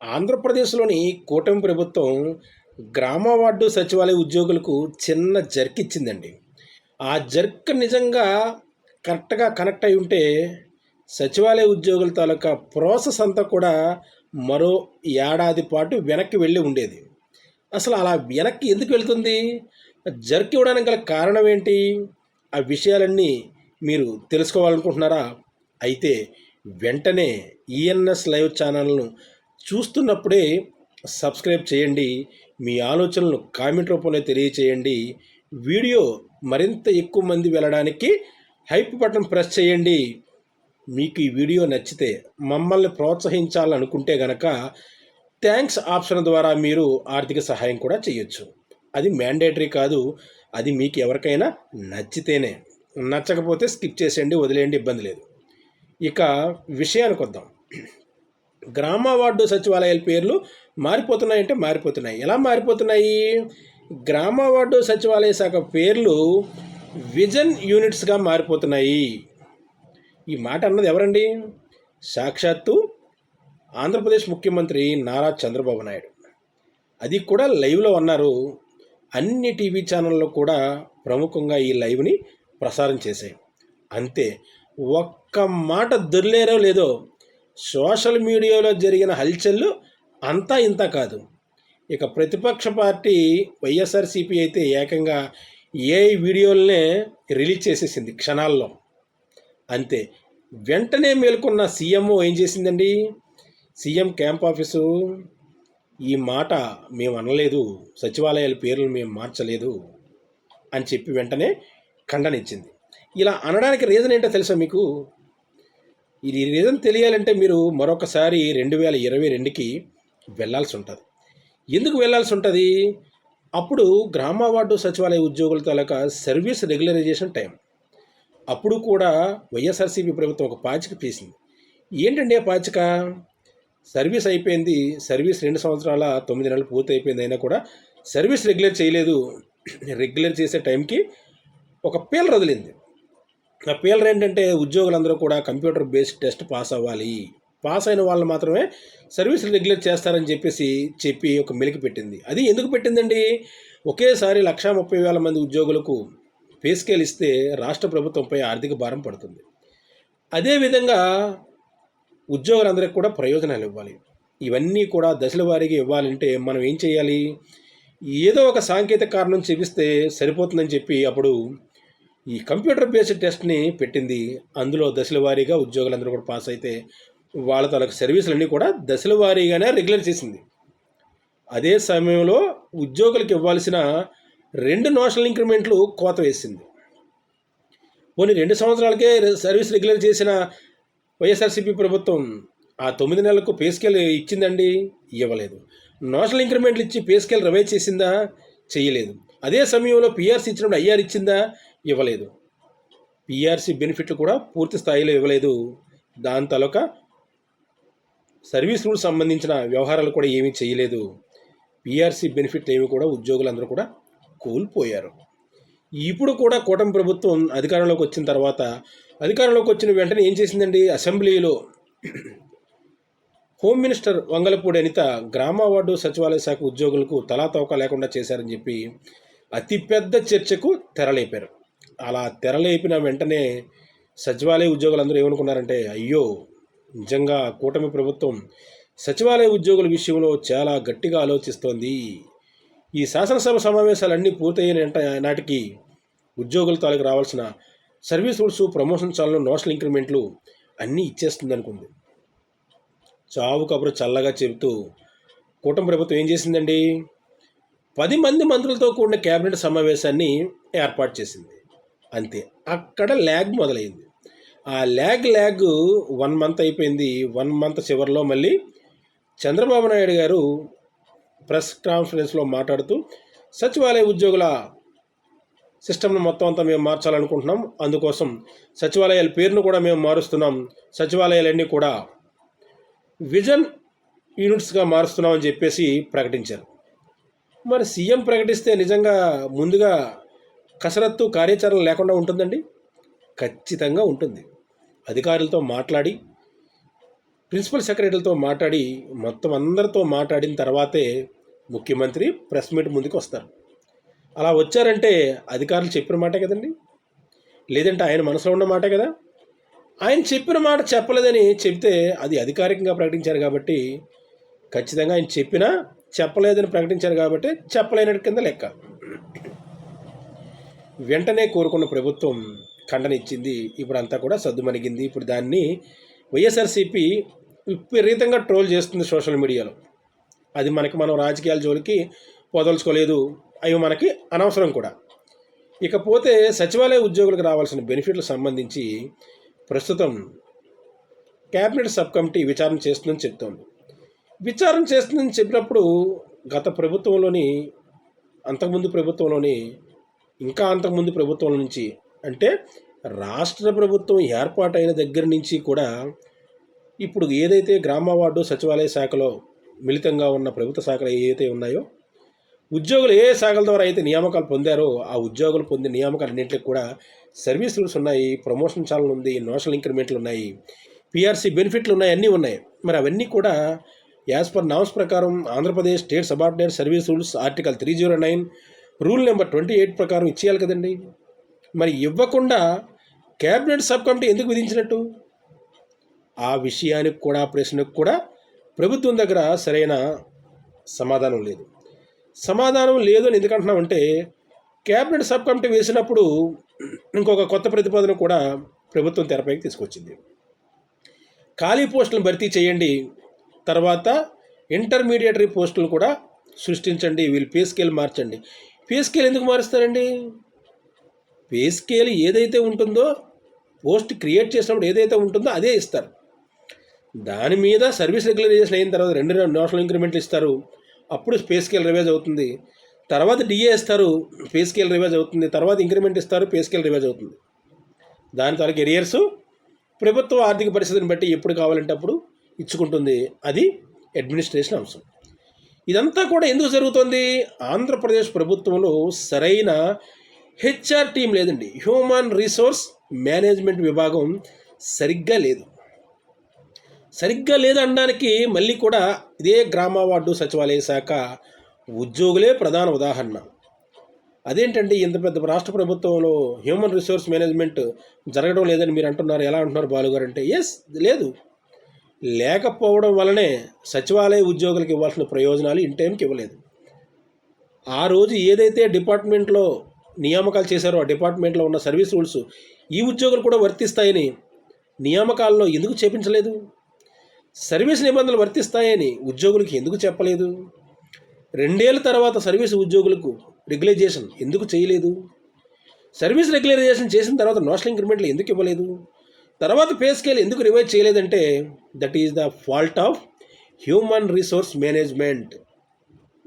ఆంధ్రప్రదేశ్‌లోని కూటమి ప్రభుత్వం గ్రామ వార్డు సచివాలయ ఉద్యోగులకు చిన్న జర్క్ ఇచ్చిందండి. ఆ జర్క్ నిజంగా కరెక్ట్‌గా కనెక్ట్ అయి ఉంటే సచివాలయ ఉద్యోగుల తాలూకా ప్రాసెస్ అంతా కూడా మరో ఏడాది పాటు వెనక్కి వెళ్ళి ఉండేది. అసలు అలా వెనక్కి ఎందుకు వెళ్తుంది? జర్క్ ఇవ్వడానికి గల కారణం ఏంటి? ఆ విషయాలన్నీ మీరు తెలుసుకోవాలనుకుంటున్నారా? అయితే వెంటనే ఈఎన్ఎస్ లైవ్ ఛానల్‌ను చూస్తున్నప్పుడే సబ్స్క్రైబ్ చేయండి. మీ ఆలోచనలను కామెంట్ రూపంలో తెలియచేయండి. వీడియో మరింత ఎక్కువ మంది వెళ్ళడానికి హైప్ బటన్ ప్రెస్ చేయండి. మీకు ఈ వీడియో నచ్చితే మమ్మల్ని ప్రోత్సహించాలనుకుంటే గనక థ్యాంక్స్ ఆప్షన్ ద్వారా మీరు ఆర్థిక సహాయం కూడా చేయొచ్చు. అది మ్యాండేటరీ కాదు. అది మీకు ఎవరికైనా నచ్చితేనే. నచ్చకపోతే స్కిప్ చేసేయండి. వదిలేయండి. ఇబ్బంది లేదు. ఇక విషయానికి వద్దాం గ్రామ వార్డు సచివాలయాల పేర్లు మారిపోతున్నాయంటే మారిపోతున్నాయి. ఎలా మారిపోతున్నాయి? గ్రామ వార్డు సచివాలయ శాఖ పేర్లు విజన్ యూనిట్స్‌గా మారిపోతున్నాయి. ఈ మాట అన్నది ఎవరండి? సాక్షాత్తు ఆంధ్రప్రదేశ్ ముఖ్యమంత్రి నారా చంద్రబాబు నాయుడు. అది కూడా లైవ్‌లో అన్నారు. అన్ని టీవీ ఛానల్‌లో కూడా ప్రముఖంగా ఈ లైవ్‌ని ప్రసారం చేశాయి. అంతే ఒక్క మాట దొర్లేరో లేదో సోషల్ మీడియాలో జరిగిన హల్చల్లు అంతా ఇంత కాదు. ఇక ప్రతిపక్ష పార్టీ వైఎస్ఆర్‌సీపీ అయితే ఏకంగా ఏఐ వీడియోలనే రిలీజ్ చేసేసింది క్షణాల్లో. అంతే వెంటనే మేల్కొన్న సీఎంఓ ఏం చేసిందండి? సీఎం క్యాంప్ ఆఫీసు ఈ మాట మేము అనలేదు. సచివాలయాల పేర్లు మేము మార్చలేదు అని చెప్పి వెంటనే ఖండనిచ్చింది ఇలా అనడానికి రీజన్ ఏంటో తెలుసా మీకు? ఇది నిజం తెలియాలంటే మీరు మరొకసారి 2022కి వెళ్ళాల్సి ఉంటుంది ఎందుకు వెళ్ళాల్సి ఉంటుంది అప్పుడు గ్రామ వార్డు సచివాలయ ఉద్యోగుల తాలూకా సర్వీస్ రెగ్యులరైజేషన్ టైం. అప్పుడు కూడా వైఎస్ఆర్‌సీపీ ప్రభుత్వం ఒక పాచిక తీసింది. ఏంటండి ఆ పాచిక? సర్వీస్ అయిపోయింది. సర్వీస్ రెండు సంవత్సరాల తొమ్మిది నెలలు పూర్తయిపోయింది. అయినా కూడా సర్వీస్ రెగ్యులర్ చేయలేదు. రెగ్యులర్ చేసే టైంకి ఒక పేలు వదిలింది. నా పీలర్ ఏంటంటే ఉద్యోగులందరూ కూడా కంప్యూటర్ బేస్డ్ టెస్ట్ పాస్ అవ్వాలి. పాస్ అయిన వాళ్ళు మాత్రమే సర్వీస్ రెగ్యులర్ చేస్తారని చెప్పేసి చెప్పి ఒక మెలికి పెట్టింది. అది ఎందుకు పెట్టిందండి? ఒకేసారి 1,30,000 మంది ఉద్యోగులకు పే స్కేల్ ఇస్తే రాష్ట్ర ప్రభుత్వంపై ఆర్థిక భారం పడుతుంది. అదేవిధంగా ఉద్యోగులందరికీ కూడా ప్రయోజనాలు ఇవ్వాలి. ఇవన్నీ కూడా దశల వారీగా ఇవ్వాలంటే మనం ఏం చేయాలి? ఏదో ఒక సాంకేతిక కారణం చూపిస్తే సరిపోతుందని చెప్పి అప్పుడు ఈ కంప్యూటర్ బేస్డ్ టెస్ట్‌ని పెట్టింది. అందులో దశల వారీగా ఉద్యోగులందరూ కూడా పాస్ అయితే వాళ్ళ తాలూకు సర్వీసులన్నీ కూడా దశల వారీగానే రెగ్యులర్ చేసింది. అదే సమయంలో ఉద్యోగులకు ఇవ్వాల్సిన రెండు నోషనల్ ఇంక్రిమెంట్లు కోత వేసింది. పోనీ రెండు సంవత్సరాలకే సర్వీస్ రెగ్యులర్ చేసిన వైఎస్ఆర్‌సీపీ ప్రభుత్వం ఆ తొమ్మిది నెలలకు పే స్కేల్ ఇచ్చిందండి? ఇవ్వలేదు. నోషనల్ ఇంక్రిమెంట్లు ఇచ్చి పే స్కేల్ రివైజ్ చేసిందా? చేయలేదు. అదే సమయంలో పిఆర్సీ ఇచ్చినప్పుడు ఐఆర్ ఇచ్చిందా? ఇవ్వలేదు. పిఆర్సీ బెనిఫిట్లు కూడా పూర్తి స్థాయిలో ఇవ్వలేదు. దాని తాలూకా సర్వీస్ రూల్స్ సంబంధించిన వ్యవహారాలు కూడా ఏమీ చేయలేదు. పీఆర్సీ బెనిఫిట్లు ఏమి కూడా ఉద్యోగులందరూ కూడా కోల్పోయారు. ఇప్పుడు కూడా కూటమి ప్రభుత్వం అధికారంలోకి వచ్చిన తర్వాత అధికారంలోకి వచ్చిన వెంటనే ఏం చేసిందండి? అసెంబ్లీలో హోమ్ మినిస్టర్ వంగలపూడి అనిత గ్రామ వార్డు సచివాలయ శాఖ ఉద్యోగులకు తలా తోకా లేకుండా చేశారని చెప్పి అతిపెద్ద చర్చకు తెరలేపారు. అలా తెరలేపిన వెంటనే సచివాలయ ఉద్యోగులందరూ ఏమనుకున్నారంటే అయ్యో! నిజంగా కూటమి ప్రభుత్వం సచివాలయ ఉద్యోగుల విషయంలో చాలా గట్టిగా ఆలోచిస్తోంది. ఈ శాసనసభ సమావేశాలన్నీ పూర్తయిన నాటికి ఉద్యోగుల తాలూకు రావాల్సిన సర్వీస్ రూల్స్, ప్రమోషన్ చాలను, నోషనల్ ఇంక్రిమెంట్లు అన్నీ ఇచ్చేస్తుందనుకుంది. చావు కబురు చల్లగా చెబుతూ కూటమి ప్రభుత్వం ఏం చేసిందండి? పది మంది మంత్రులతో కూడిన కేబినెట్ సమావేశాన్ని ఏర్పాటు చేసింది. అంతే. అక్కడ ల్యాగ్ మొదలైంది. ఆ ల్యాగ్ ల్యాగ్ వన్ మంత్ అయిపోయింది. వన్ మంత్ చివరిలో మళ్ళీ చంద్రబాబు నాయుడు గారు ప్రెస్ కాన్ఫరెన్స్‌లో మాట్లాడుతూ సచివాలయ ఉద్యోగుల సిస్టమ్‌ను మొత్తం అంతా మేము మార్చాలనుకుంటున్నాం. అందుకోసం సచివాలయాల పేరును కూడా మేము మారుస్తున్నాం. సచివాలయాలన్నీ కూడా విజన్ యూనిట్స్‌గా మారుస్తున్నామని చెప్పేసి ప్రకటించారు. మరి సీఎం ప్రకటిస్తే నిజంగా ముందుగా కసరత్తు, కార్యాచరణ లేకుండా ఉంటుందండి? ఖచ్చితంగా ఉంటుంది. అధికారులతో మాట్లాడి ప్రిన్సిపల్ సెక్రటరీలతో మాట్లాడి మొత్తం అందరితో మాట్లాడిన తర్వాతే ముఖ్యమంత్రి ప్రెస్ మీట్ ముందుకు వస్తారు అలా వచ్చారంటే అధికారులు చెప్పిన మాట కదండి లేదంటే ఆయన మనసులో ఉన్న మాట కదా ఆయన చెప్పిన మాట చెప్పలేదని చెప్తే అది అధికారికంగా ప్రకటించారు కాబట్టి ఖచ్చితంగా ఆయన చెప్పినా చెప్పలేదని ప్రకటించారు కాబట్టి చెప్పలేనట్టు కింద లెక్క వెంటనే కోరుకున్న ప్రభుత్వం ఖండనిచ్చింది. ఇప్పుడు అంతా కూడా సద్దుమణిగింది ఇప్పుడు దాన్ని వైఎస్ఆర్సీపీ విపరీతంగా ట్రోల్ చేస్తుంది సోషల్ మీడియాలో. అది మనకి మనం రాజకీయాల జోలికి పోదలుచుకోలేదు అవి మనకి అనవసరం కూడా. ఇకపోతే సచివాలయ ఉద్యోగులకు రావాల్సిన బెనిఫిట్లకు సంబంధించి ప్రస్తుతం క్యాబినెట్ సబ్ కమిటీ విచారణ చేస్తుందని చెప్తోంది. విచారణ చేస్తుందని చెప్పినప్పుడు గత ప్రభుత్వంలోని అంతకుముందు ప్రభుత్వంలోని ఇంకా అంతకుముందు ప్రభుత్వం నుంచి అంటే రాష్ట్ర ప్రభుత్వం ఏర్పాటైన దగ్గర నుంచి కూడా ఇప్పుడు ఏదైతే గ్రామ వార్డు సచివాలయ శాఖలో మిళితంగా ఉన్న ప్రభుత్వ శాఖలు ఏవైతే ఉన్నాయో ఉద్యోగులు ఏ శాఖల ద్వారా అయితే నియామకాలు పొందారో ఆ ఉద్యోగులు పొందిన నియామకాలన్నింటికి కూడా సర్వీస్ రూల్స్ ఉన్నాయి ప్రమోషన్ ఛానల్ ఉంది నోషనల్ ఇంక్రిమెంట్లు ఉన్నాయి పిఆర్సీ బెనిఫిట్లు ఉన్నాయి అన్నీ ఉన్నాయి. మరి అవన్నీ కూడా యాజ్ పర్ నామ్స్ ప్రకారం Andhra Pradesh state subordinate service rules article three zero nine rule number twenty eight ప్రకారం ఇచ్చేయాలి కదండి. మరి ఇవ్వకుండా క్యాబినెట్ సబ్ కమిటీ ఎందుకు విధించినట్టు? ఆ విషయానికి కూడా ప్రశ్నకు కూడా ప్రభుత్వం దగ్గర సరైన సమాధానం లేదు. సమాధానం లేదు అని ఎందుకంటున్నామంటే క్యాబినెట్ సబ్ కమిటీ వేసినప్పుడు ఇంకొక కొత్త ప్రతిపాదన కూడా ప్రభుత్వం తెరపైకి తీసుకొచ్చింది. ఖాళీ పోస్టులను భర్తీ చేయండి. తర్వాత ఇంటర్మీడియటరీ పోస్టులు కూడా సృష్టించండి. వీళ్ళు పే స్కేల్ మార్చండి. పే స్కేల్ ఎందుకు మారుస్తారండి? పే స్కేల్ ఏదైతే ఉంటుందో పోస్ట్ క్రియేట్ చేసినప్పుడు ఏదైతే ఉంటుందో అదే ఇస్తారు. దాని మీద సర్వీస్ రెగ్యులరైజేషన్ అయిన తర్వాత రెండు నేషనల్ ఇంక్రిమెంట్లు ఇస్తారు. అప్పుడు పే స్కేల్ రివైజ్ అవుతుంది. తర్వాత డిఏ ఇస్తారు పే స్కేల్ రివైజ్ అవుతుంది. తర్వాత ఇంక్రిమెంట్ ఇస్తారు పే స్కేల్ రివైజ్ అవుతుంది. దాని తాలూకు ఎరియర్స్ ప్రభుత్వ ఆర్థిక పరిస్థితిని బట్టి ఎప్పుడు కావాలంటే అప్పుడు ఇచ్చుకుంటుంది. అది అడ్మినిస్ట్రేషన్ అంశం. ఇదంతా కూడా ఎందుకు జరుగుతుంది? ఆంధ్రప్రదేశ్ ప్రభుత్వంలో సరైన హెచ్ఆర్ టీం లేదండి. హ్యూమన్ రిసోర్స్ మేనేజ్మెంట్ విభాగం సరిగ్గా లేదు. సరిగ్గా లేదనడానికి మళ్ళీ కూడా ఇదే గ్రామ వార్డు సచివాలయ శాఖ ఉద్యోగులే ప్రధాన ఉదాహరణ. అదేంటండి ఇంత పెద్ద రాష్ట్ర ప్రభుత్వంలో హ్యూమన్ రిసోర్స్ మేనేజ్మెంట్ జరగడం లేదని మీరు అంటున్నారు. ఎలా అంటున్నారు బాలుగారు అంటే? ఎస్ లేదు. లేకపోవడం వలనే సచివాలయ ఉద్యోగులకు ఇవ్వాల్సిన ప్రయోజనాలు ఇన్ టైంకి ఇవ్వలేదు. ఆ రోజు ఏదైతే డిపార్ట్మెంట్లో నియామకాలు చేశారో ఆ డిపార్ట్మెంట్లో ఉన్న సర్వీస్ రూల్స్ ఈ ఉద్యోగులు కూడా వర్తిస్తాయని నియామకాల్లో ఎందుకు చేపించలేదు? సర్వీస్ నిబంధనలు వర్తిస్తాయని ఉద్యోగులకు ఎందుకు చెప్పలేదు? రెండేళ్ళ తర్వాత సర్వీస్ ఉద్యోగులకు రెగ్యులైజేషన్ ఎందుకు చేయలేదు? సర్వీస్ రెగ్యులైజేషన్ చేసిన తర్వాత నోషనల్ ఇంక్రిమెంట్లు ఎందుకు ఇవ్వలేదు? తర్వాత పే స్కేల్ ఎందుకు రివైజ్ చేయలేదంటే that is the fault of human resource management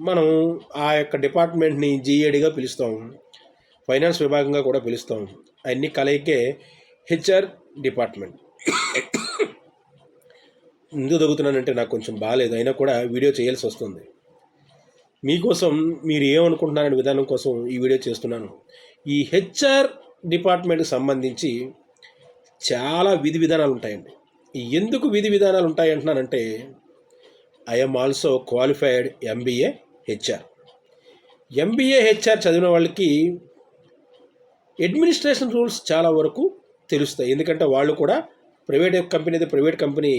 మనం ఆ యొక్క డిపార్ట్మెంట్ని జీఏడిగా పిలుస్తాం. ఫైనాన్స్ విభాగంగా కూడా పిలుస్తాం. అన్ని కలయికే హెచ్ఆర్ డిపార్ట్మెంట్. ఎందుకు దొరుకుతున్నానంటే నాకు కొంచెం బాగాలేదు అయినా కూడా వీడియో చేయాల్సి వస్తుంది. మీకోసం మీరు ఏమనుకుంటున్నారనే విధానం కోసం ఈ వీడియో చేస్తున్నాను. ఈ హెచ్ఆర్ డిపార్ట్మెంట్కి సంబంధించి చాలా విధి విధానాలు ఉంటాయండి. ఎందుకు విధి విధానాలు ఉంటాయి అంటున్నానంటే I'm also qualified MBA HR MBA HR చదివిన వాళ్ళకి అడ్మినిస్ట్రేషన్ రూల్స్ చాలా వరకు తెలుస్తాయి. ఎందుకంటే వాళ్ళు కూడా ప్రైవేట్ కంపెనీ అయితే ప్రైవేట్ కంపెనీ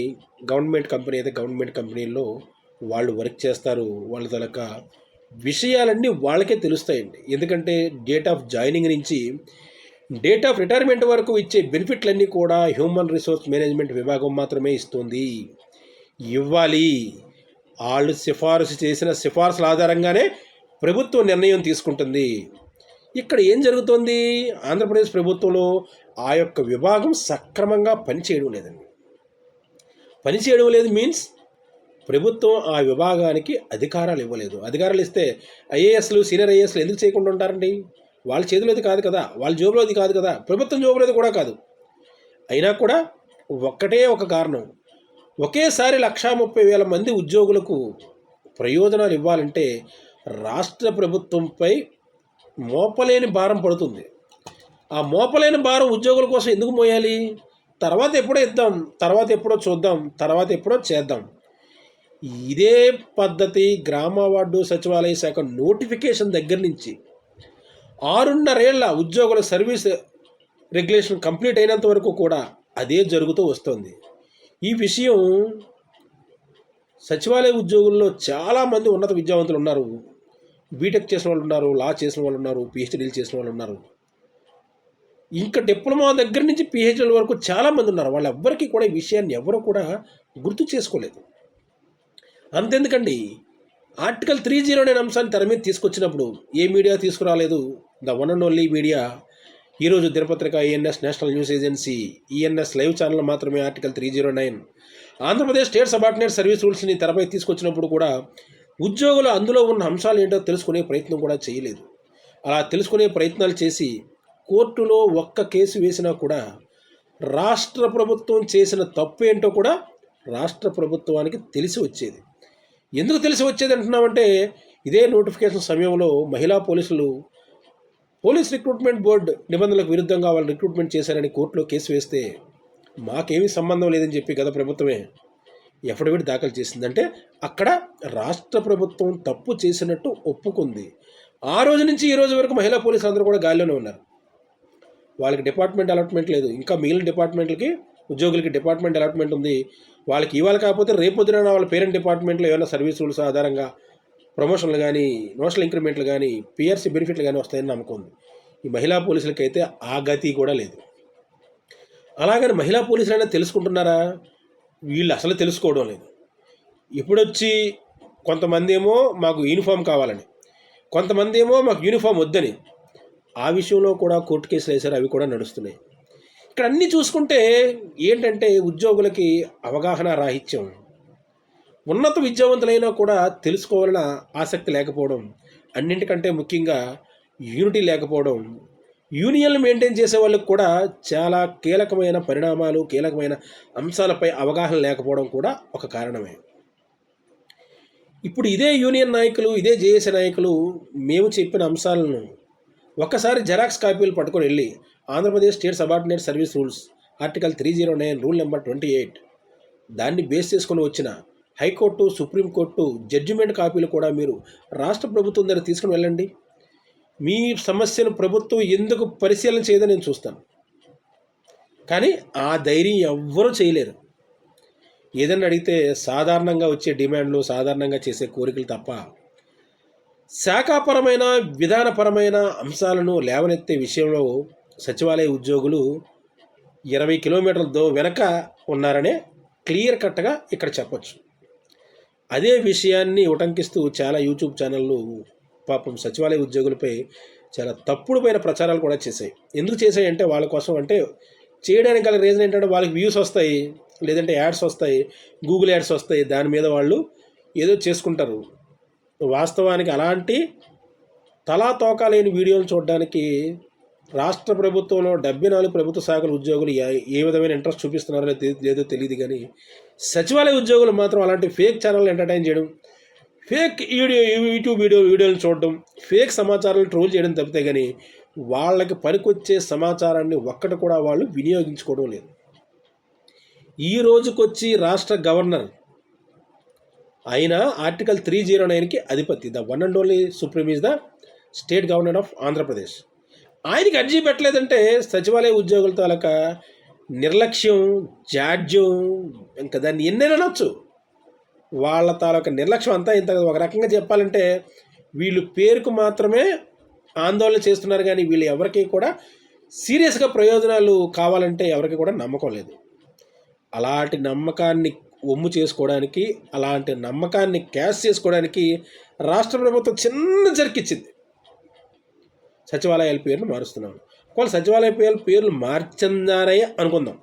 గవర్నమెంట్ కంపెనీ అయితే గవర్నమెంట్ కంపెనీల్లో వాళ్ళు వర్క్ చేస్తారు. వాళ్ళ తలక విషయాలన్నీ వాళ్ళకే తెలుస్తాయండి. ఎందుకంటే డేట్ ఆఫ్ జాయినింగ్ నుంచి డేట్ ఆఫ్ రిటైర్మెంట్ వరకు ఇచ్చే బెనిఫిట్లన్నీ కూడా హ్యూమన్ రిసోర్స్ మేనేజ్మెంట్ విభాగం మాత్రమే ఇస్తుంది. ఇవ్వాలి. వాళ్ళు సిఫారసు చేసిన సిఫార్సుల ఆధారంగానే ప్రభుత్వం నిర్ణయం తీసుకుంటుంది. ఇక్కడ ఏం జరుగుతుంది? ఆంధ్రప్రదేశ్ ప్రభుత్వంలో ఆ యొక్క విభాగం సక్రమంగా పనిచేయడం లేదండి. పనిచేయడం లేదు మీన్స్ ప్రభుత్వం ఆ విభాగానికి అధికారాలు ఇవ్వలేదు. అధికారాలు ఇస్తే ఐఏఎస్లు సీనియర్ ఐఏఎస్లు ఎందుకు చేయకుండా ఉంటారండి? వాళ్ళ చేతిలోది కాదు కదా వాళ్ళ జోబులోది కాదు కదా ప్రభుత్వం జోబులోది కూడా కాదు. అయినా కూడా ఒక్కటే ఒక కారణం. ఒకేసారి లక్షా ముప్పై వేల మంది ఉద్యోగులకు ప్రయోజనాలు ఇవ్వాలంటే రాష్ట్ర ప్రభుత్వంపై మోపలేని భారం పడుతుంది. ఆ మోపలేని భారం ఉద్యోగుల కోసం ఎందుకు మోయాలి? తర్వాత ఎప్పుడో ఇద్దాం తర్వాత ఎప్పుడో చూద్దాం తర్వాత ఎప్పుడో చేద్దాం. ఇదే పద్ధతి గ్రామ వార్డు సచివాలయ శాఖ నోటిఫికేషన్ దగ్గర నుంచి ఆరున్నరేళ్ళ ఉద్యోగుల సర్వీస్ రెగ్యులేషన్ కంప్లీట్ అయినంత వరకు కూడా అదే జరుగుతూ వస్తుంది. ఈ విషయం సచివాలయ ఉద్యోగుల్లో చాలామంది ఉన్నత విద్యావంతులు ఉన్నారు. బీటెక్ చేసిన వాళ్ళు ఉన్నారు లా చేసిన వాళ్ళు ఉన్నారు పిహెచ్డీలు చేసిన వాళ్ళు ఉన్నారు. ఇంకా డిప్లొమా దగ్గర నుంచి పిహెచ్డీల వరకు చాలామంది ఉన్నారు. వాళ్ళెవ్వరికీ కూడా ఈ విషయాన్ని ఎవరు కూడా గుర్తు చేసుకోలేదు. అంతెందుకండి? ఆర్టికల్ త్రీ జీరో నైన్ అంశాన్ని తెర మీద తీసుకొచ్చినప్పుడు ఏ మీడియా తీసుకురాలేదు? The one and only media. ఈరోజు దినపత్రిక ENS national news agency ENS live channel మాత్రమే article three zero nine. Andhra Pradesh state subordinate service రూల్స్ని తెరపై తీసుకొచ్చినప్పుడు కూడా ఉద్యోగులు అందులో ఉన్న అంశాలు ఏంటో తెలుసుకునే ప్రయత్నం కూడా చేయలేదు. అలా తెలుసుకునే ప్రయత్నాలు చేసి కోర్టులో ఒక్క కేసు వేసినా కూడా రాష్ట్ర ప్రభుత్వం చేసిన తప్పు ఏంటో కూడా రాష్ట్ర ప్రభుత్వానికి తెలిసి వచ్చేది. ఎందుకు తెలిసి వచ్చేది అంటున్నామంటే ఇదే నోటిఫికేషన్ సమయంలో మహిళా పోలీసులు పోలీస్ రిక్రూట్మెంట్ బోర్డు నిబంధనలకు విరుద్ధంగా వాళ్ళు రిక్రూట్మెంట్ చేశారని కోర్టులో కేసు వేస్తే మాకేమీ సంబంధం లేదని చెప్పి గత ప్రభుత్వమే ఎఫిడవిట్ దాఖలు చేసిందంటే అక్కడ రాష్ట్ర ప్రభుత్వం తప్పు చేసినట్టు ఒప్పుకుంది. ఆ రోజు నుంచి ఈ రోజు వరకు మహిళా పోలీసులు అందరూ కూడా గాలిలోనే ఉన్నారు. వాళ్ళకి డిపార్ట్మెంట్ అలాట్మెంట్ లేదు. ఇంకా మిగిలిన డిపార్ట్మెంట్లకి ఉద్యోగులకి డిపార్ట్మెంట్ అలాట్మెంట్ ఉంది. వాళ్ళకి ఇవాళ కాకపోతే రేపు పొద్దున వాళ్ళ పేరెంట్ డిపార్ట్మెంట్లో ఏమైనా సర్వీస్ రూల్స్ ఆధారంగా ప్రమోషన్లు కానీ నోషనల్ ఇంక్రిమెంట్లు కానీ పిఆర్సీ బెనిఫిట్లు కానీ వస్తాయని నమ్మకం ఉంది. ఈ మహిళా పోలీసులకైతే ఆ గతి కూడా లేదు. అలాగని మహిళా పోలీసులైనా తెలుసుకుంటున్నారా? వీళ్ళు అసలు తెలుసుకోవడం లేదు. ఇప్పుడొచ్చి కొంతమంది ఏమో మాకు యూనిఫామ్ కావాలని కొంతమంది ఏమో మాకు యూనిఫామ్ వద్దని ఆ విషయంలో కూడా కోర్టు కేసులు వేశారు అవి కూడా నడుస్తున్నాయి. ఇక్కడ అన్నీ చూసుకుంటే ఏంటంటే ఉద్యోగులకి అవగాహన రాహిత్యం. ఉన్నత విద్యావంతులైనా కూడా తెలుసుకోవాలన్న ఆసక్తి లేకపోవడం అన్నింటికంటే ముఖ్యంగా యూనిటీ లేకపోవడం యూనియన్లు మెయింటైన్ చేసే వాళ్ళకి కూడా చాలా కీలకమైన పరిణామాలు కీలకమైన అంశాలపై అవగాహన లేకపోవడం కూడా ఒక కారణమే. ఇప్పుడు ఇదే యూనియన్ నాయకులు ఇదే జేఏసీ నాయకులు మేము చెప్పిన అంశాలను ఒక్కసారి జెరాక్స్ కాపీలు పట్టుకొని వెళ్ళి Andhra Pradesh state subordinate service rules article three zero nine rule number twenty eight దాన్ని బేస్ చేసుకొని వచ్చిన హైకోర్టు సుప్రీంకోర్టు జడ్జిమెంట్ కాపీలు కూడా మీరు రాష్ట్ర ప్రభుత్వం దగ్గర తీసుకుని వెళ్ళండి. మీ సమస్యను ప్రభుత్వం ఎందుకు పరిశీలన చేయదని నేను చూస్తాను. కానీ ఆ ధైర్యం ఎవ్వరూ చేయలేరు. ఏదైనా అడిగితే సాధారణంగా వచ్చే డిమాండ్లు సాధారణంగా చేసే కోరికలు తప్ప శాఖాపరమైన విధానపరమైన అంశాలను లేవనెత్తే విషయంలో సచివాలయ ఉద్యోగులు ఇరవై కిలోమీటర్ల దో వెనక ఉన్నారనే క్లియర్ కట్గా ఇక్కడ చెప్పచ్చు. అదే విషయాన్ని ఉటంకిస్తూ చాలా యూట్యూబ్ ఛానళ్ళు పాపం సచివాలయ ఉద్యోగులపై చాలా తప్పుడు పైన ప్రచారాలు కూడా చేశాయి. ఎందుకు చేశాయి అంటే వాళ్ళ కోసం అంటే చేయడానికి గల రీజన్ ఏంటంటే వాళ్ళకి వ్యూస్ వస్తాయి లేదంటే యాడ్స్ వస్తాయి గూగుల్ యాడ్స్ వస్తాయి దాని మీద వాళ్ళు ఏదో చేసుకుంటారు. వాస్తవానికి అలాంటి తలా తోకా లేని వీడియోలు చూడడానికి రాష్ట్ర ప్రభుత్వంలో డెబ్బై నాలుగు ప్రభుత్వ శాఖల ఉద్యోగులు ఏ- ఏ విధమైన ఇంట్రెస్ట్ చూపిస్తున్నారో లేదో తెలియదు కానీ సచివాలయ ఉద్యోగులు మాత్రం అలాంటి ఫేక్ ఛానల్ ఎంటర్టైన్ చేయడం ఫేక్ వీడియో యూట్యూబ్ వీడియో వీడియోలు చూడడం ఫేక్ సమాచారాలు ట్రోల్ చేయడం తప్పితే కానీ వాళ్ళకి పనికొచ్చే సమాచారాన్ని ఒక్కటి కూడా వాళ్ళు వినియోగించుకోవడం లేదు. ఈ రోజుకొచ్చి రాష్ట్ర గవర్నర్ అయిన ఆర్టికల్ త్రీ జీరో నైన్కి అధిపతి the one and only supreme is the state governor of Andhra Pradesh. ఆయనకి అర్జీ పెట్టలేదంటే సచివాలయ ఉద్యోగుల తాలూకా నిర్లక్ష్యం జాడ్యం ఇంకా దాన్ని ఎన్నైనా అనొచ్చు వాళ్ళ తాలూకా నిర్లక్ష్యం అంతా ఇంత ఒక రకంగా చెప్పాలంటే వీళ్ళు పేరుకు మాత్రమే ఆందోళన చేస్తున్నారు కానీ వీళ్ళు ఎవరికి కూడా సీరియస్గా ప్రయోజనాలు కావాలంటే ఎవరికి కూడా నమ్మకం లేదు. అలాంటి నమ్మకాన్ని ఒమ్ము చేసుకోవడానికి అలాంటి నమ్మకాన్ని క్యాష్ చేసుకోవడానికి రాష్ట్ర ప్రభుత్వం చిన్న జరికిచ్చింది సచివాలయాల పేరును మారుస్తున్నాను. ఒకవేళ సచివాలయ పేర్లు పేర్లు మార్చిందారే అనుకుందాం.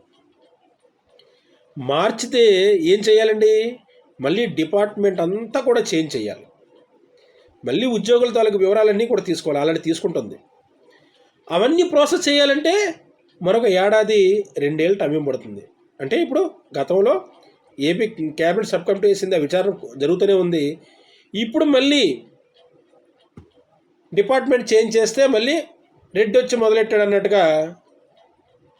మార్చితే ఏం చేయాలండి? మళ్ళీ డిపార్ట్మెంట్ అంతా కూడా చేంజ్ చేయాలి. మళ్ళీ ఉద్యోగుల తాలూకు వివరాలన్నీ కూడా తీసుకోవాలి. ఆల్రెడీ తీసుకుంటుంది. అవన్నీ ప్రాసెస్ చేయాలంటే మరొక ఏడాది రెండేళ్ళు టైం పడుతుంది. అంటే ఇప్పుడు గతంలో ఏపీ క్యాబినెట్ సబ్ కమిటీ వేసింది ఆ విచారణ జరుగుతూనే ఉంది. ఇప్పుడు మళ్ళీ డిపార్ట్మెంట్ చేంజ్ చేస్తే మళ్ళీ రెడ్డి వచ్చి మొదలెట్టాడు అన్నట్టుగా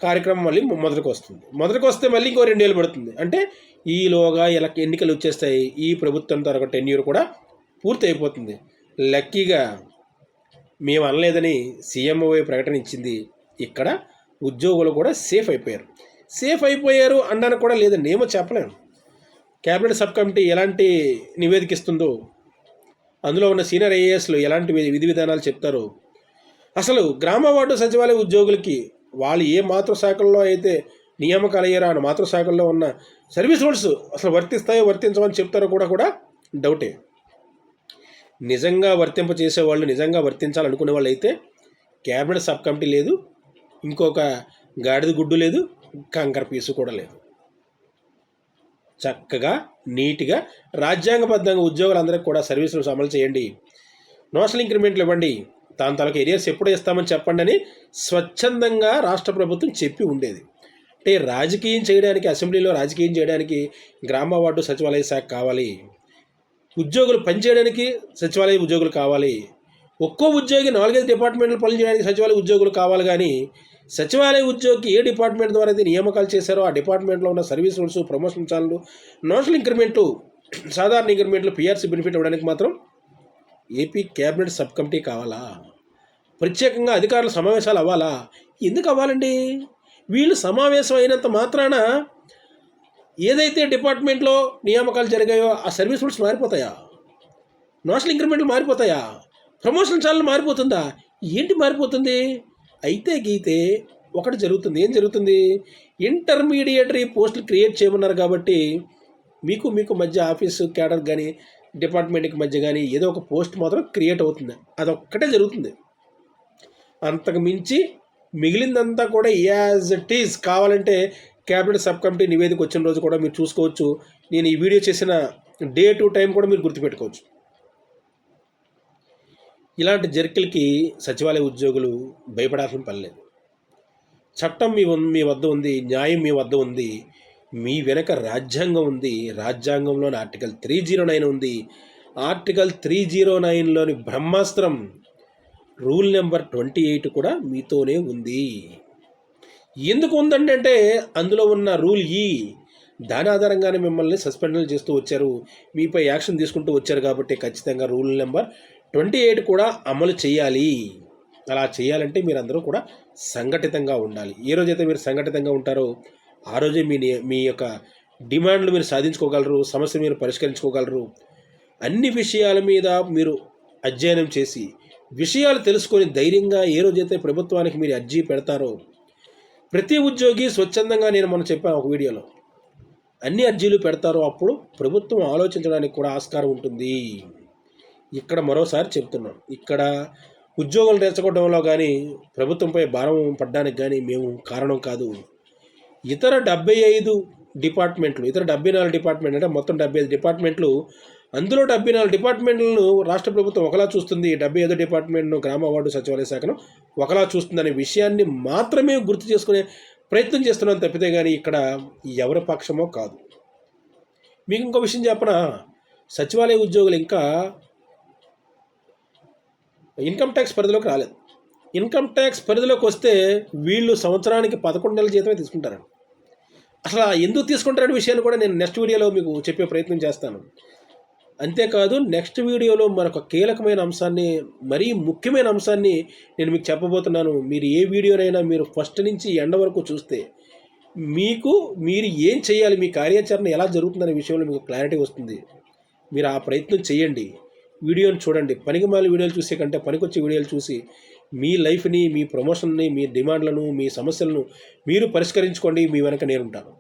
కార్యక్రమం మళ్ళీ మొదటికి వస్తుంది. మొదటికి వస్తే మళ్ళీ ఇంకో రెండేళ్ళు పడుతుంది. అంటే ఈలోగా ఇలా ఎన్నికలు వచ్చేస్తాయి ఈ ప్రభుత్వం తరగ టెన్యూర్ కూడా పూర్తి అయిపోతుంది లక్కీగా మేము అనలేదని సీఎంఓఏ ప్రకటన ఇచ్చింది. ఇక్కడ ఉద్యోగులు కూడా సేఫ్ అయిపోయారు. సేఫ్ అయిపోయారు అనడానికి కూడా లేదండి ఏమో చెప్పలేను క్యాబినెట్ సబ్ కమిటీ ఎలాంటి నివేదిక ఇస్తుందో అందులో ఉన్న సీనియర్ ఐఏఎస్లు ఎలాంటి విధి విధానాలు చెప్తారో అసలు గ్రామ వార్డు సచివాలయ ఉద్యోగులకి వాళ్ళు ఏ మాతృశాఖల్లో అయితే నియామకాలు అయ్యారో ఆ మాతృశాఖల్లో ఉన్న సర్వీస్ రూల్స్ అసలు వర్తిస్తాయో వర్తించమని చెప్తారో కూడా కూడా డౌటే. నిజంగా వర్తింప చేసేవాళ్ళు నిజంగా వర్తించాలనుకునే వాళ్ళు అయితే క్యాబినెట్ సబ్ కమిటీ లేదు ఇంకొక గాడిద గుడ్డు లేదు కంకర పీసు కూడా లేదు. చక్కగా నీట్గా రాజ్యాంగబద్ధంగా ఉద్యోగులందరికీ కూడా సర్వీసులు అమలు చేయండి. నోషనల్ ఇంక్రిమెంట్లు ఇవ్వండి. దాని తాలూకు ఏరియాస్ ఎప్పుడు ఇస్తామని చెప్పండి అని స్వచ్ఛందంగా రాష్ట్ర ప్రభుత్వం చెప్పి ఉండేది. అంటే రాజకీయం చేయడానికి అసెంబ్లీలో రాజకీయం చేయడానికి గ్రామ వార్డు సచివాలయ శాఖ కావాలి. ఉద్యోగులు పనిచేయడానికి సచివాలయ ఉద్యోగులు కావాలి. ఒక్కో ఉద్యోగి నాలుగైదు డిపార్ట్మెంట్లు పనులు చేయడానికి సచివాలయ ఉద్యోగులు కావాలి కానీ సచివాలయ ఉద్యోగికి ఏ డిపార్ట్మెంట్ ద్వారా అయితే నియామకాలు చేశారో ఆ డిపార్ట్మెంట్లో ఉన్న service rules promotion channel notional ఇంక్రిమెంట్లు సాధారణ ఇంక్రిమెంట్లు పిఆర్సీ బెనిఫిట్ ఇవ్వడానికి మాత్రం ఏపీ క్యాబినెట్ సబ్ కమిటీ కావాలా? ప్రత్యేకంగా అధికారుల సమావేశాలు అవ్వాలా? ఎందుకు అవ్వాలండి? వీళ్ళు సమావేశం అయినంత మాత్రాన ఏదైతే డిపార్ట్మెంట్లో నియామకాలు జరిగాయో ఆ సర్వీస్ రూల్స్ మారిపోతాయా? నోషనల్ ఇంక్రిమెంట్లు మారిపోతాయా? ప్రమోషన్ ఛానల్ మారిపోతుందా? ఏంటి మారిపోతుంది? అయితే గీతే ఒకటి జరుగుతుంది. ఏం జరుగుతుంది? ఇంటర్మీడియటరీ పోస్టులు క్రియేట్ చేయమన్నారు కాబట్టి మీకు మీకు మధ్య ఆఫీసు క్యాడర్ కానీ డిపార్ట్మెంట్కి మధ్య కానీ ఏదో ఒక పోస్ట్ మాత్రం క్రియేట్ అవుతుంది. అదొక్కటే జరుగుతుంది. అంతకు మించి మిగిలిందంతా కూడా యాజ్ ఇట్ ఈజ్ కావాలంటే క్యాబినెట్ సబ్ కమిటీ నివేదిక వచ్చిన రోజు కూడా మీరు చూసుకోవచ్చు. నేను ఈ వీడియో చేసిన డే టు టైం కూడా మీరు గుర్తుపెట్టుకోవచ్చు. ఇలాంటి జర్కిలకి సచివాలయ ఉద్యోగులు భయపడాల్సిన పని లేదు. చట్టం మీ మీ వద్ద ఉంది న్యాయం మీ వద్ద ఉంది మీ వెనక రాజ్యాంగం ఉంది. రాజ్యాంగంలోని ఆర్టికల్ త్రీ జీరో నైన్ ఉంది. ఆర్టికల్ త్రీ జీరో నైన్లోని బ్రహ్మాస్త్రం రూల్ నెంబర్ ట్వంటీ ఎయిట్ కూడా మీతోనే ఉంది. ఎందుకు ఉందండి అంటే అందులో ఉన్న రూల్ ఈ. దాని ఆధారంగానే మిమ్మల్ని సస్పెండ్ చేస్తూ వచ్చారు. మీపై యాక్షన్ తీసుకుంటూ వచ్చారు కాబట్టి ఖచ్చితంగా రూల్ నెంబర్ ట్వంటీ ఎయిట్ కూడా అమలు చేయాలి. అలా చేయాలంటే మీరందరూ కూడా సంఘటితంగా ఉండాలి. ఏ రోజైతే మీరు సంఘటితంగా ఉంటారో ఆ రోజే మీ మీ యొక్క డిమాండ్లు మీరు సాధించుకోగలరు సమస్య మీరు పరిష్కరించుకోగలరు. అన్ని విషయాల మీద మీరు అధ్యయనం చేసి విషయాలు తెలుసుకొని ధైర్యంగా ఏ రోజైతే ప్రభుత్వానికి మీరు అర్జీ పెడతారో ప్రతి ఉద్యోగి స్వచ్ఛందంగా నేను మనం చెప్పాను ఒక వీడియోలో. అన్ని అర్జీలు పెడతారో అప్పుడు ప్రభుత్వం ఆలోచించడానికి కూడా ఆస్కారం ఉంటుంది. ఇక్కడ మరోసారి చెప్తున్నాం. ఇక్కడ ఉద్యోగులు రెచ్చగొట్టడంలో కానీ ప్రభుత్వంపై భారం పడ్డానికి కానీ మేము కారణం కాదు. ఇతర డెబ్బై ఐదు డిపార్ట్మెంట్లు ఇతర డెబ్బై నాలుగు డిపార్ట్మెంట్ అంటే మొత్తం డెబ్బై ఐదు డిపార్ట్మెంట్లు అందులో డెబ్బై నాలుగు డిపార్ట్మెంట్లను రాష్ట్ర ప్రభుత్వం ఒకలా చూస్తుంది. డెబ్బై ఐదు డిపార్ట్మెంట్ను గ్రామ వార్డు సచివాలయ శాఖను ఒకలా చూస్తుంది అనే విషయాన్ని మాత్రమే గుర్తు చేసుకునే ప్రయత్నం చేస్తున్నాం తప్పితే కానీ ఇక్కడ ఎవరి పక్షమో కాదు. మీకు ఇంకో విషయం చెప్పనా? సచివాలయ ఉద్యోగులు ఇంకా ఇన్కమ్ ట్యాక్స్ పరిధిలోకి రాలేదు. ఇన్కమ్ ట్యాక్స్ పరిధిలోకి వస్తే వీళ్ళు సంవత్సరానికి పదకొండు నెలల జీతమే తీసుకుంటారండి. అసలు ఎందుకు తీసుకుంటారనే విషయాన్ని కూడా నేను నెక్స్ట్ వీడియోలో మీకు చెప్పే ప్రయత్నం చేస్తాను. అంతేకాదు నెక్స్ట్ వీడియోలో మరొక కీలకమైన అంశాన్ని మరీ ముఖ్యమైన అంశాన్ని నేను మీకు చెప్పబోతున్నాను. మీరు ఏ వీడియోనైనా మీరు ఫస్ట్ నుంచి ఎండ వరకు చూస్తే మీకు మీరు ఏం చేయాలి మీ కార్యాచరణ ఎలా జరుగుతుందనే విషయంలో మీకు క్లారిటీ వస్తుంది. మీరు ఆ ప్రయత్నం చేయండి. వీడియోని చూడండి. పనికి మాలి వీడియోలు చూసే కంటే పనికొచ్చే వీడియోలు చూసి మీ లైఫ్ని మీ ప్రమోషన్ని మీ డిమాండ్లను మీ సమస్యలను మీరు పరిష్కరించుకోండి మీ వెనక నేనుంటాను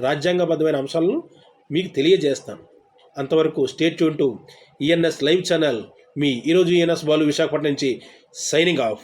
రాజ్యాంగబద్ధమైన అంశాలను మీకు తెలియజేస్తాను. అంతవరకు stay tuned to ENS live channel మీ ఈరోజు ఈఎన్ఎస్ బాలు విశాఖపట్నం నుంచి సైనింగ్ ఆఫ్